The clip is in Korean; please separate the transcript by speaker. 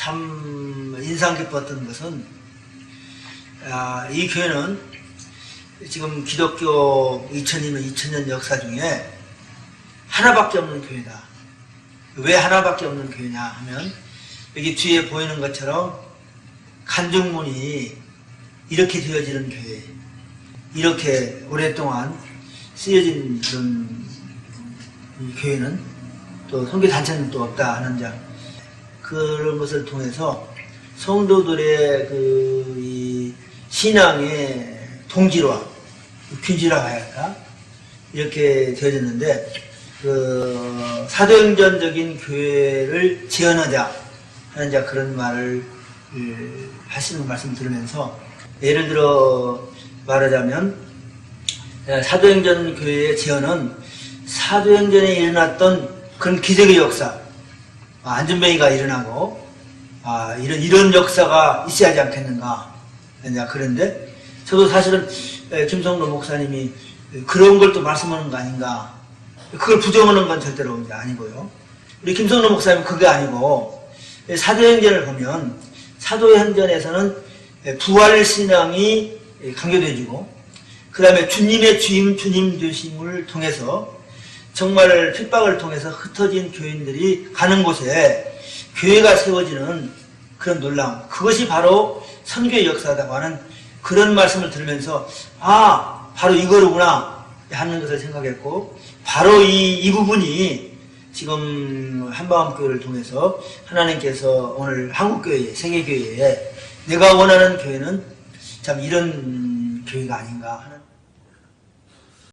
Speaker 1: 참 인상 깊었던 것은 아, 이 교회는 지금 기독교 2000년 2000년 역사 중에 하나밖에 없는 교회다. 왜 하나밖에 없는 교회냐 하면 여기 뒤에 보이는 것처럼 간증문이 이렇게 되어지는 교회 이렇게 오랫동안 쓰여진 그런 이 교회는 또 선교 단체는 또 없다 하는 점 그런 것을 통해서 성도들의 그 이 신앙의 동질화 균질화가 할까 이렇게 되어졌는데 그 사도행전적인 교회를 재현하자 하는 자 그런 말을 그, 하시는 말씀 들으면서 예를 들어 말하자면 예, 사도행전 교회의 재현은 사도행전에 일어났던 그런 기적의 역사 아, 안전뱅이가 일어나고 아, 이런 이런 역사가 있어야 하지 않겠는가. 이제 그런데 저도 사실은 에, 김성로 목사님이 그런 걸 또 말씀하는 거 아닌가. 그걸 부정하는 건 절대로 아니고요. 우리 김성로 목사님 은 그게 아니고 에, 사도행전을 보면 사도행전에서는 에, 부활 신앙이 에, 강조돼지고 그 다음에 주님의 주임 주님 되심을 통해서 정말 핍박을 통해서 흩어진 교인들이 가는 곳에 교회가 세워지는 그런 놀람 그것이 바로 선교의 역사다고 하는 그런 말씀을 들으면서 아 바로 이거로구나 하는 것을 생각했고 바로 이, 이 부분이 지금 한마음교회를 통해서 하나님께서 오늘 한국교회 세계교회에 내가 원하는 교회는 참 이런 교회가 아닌가 하는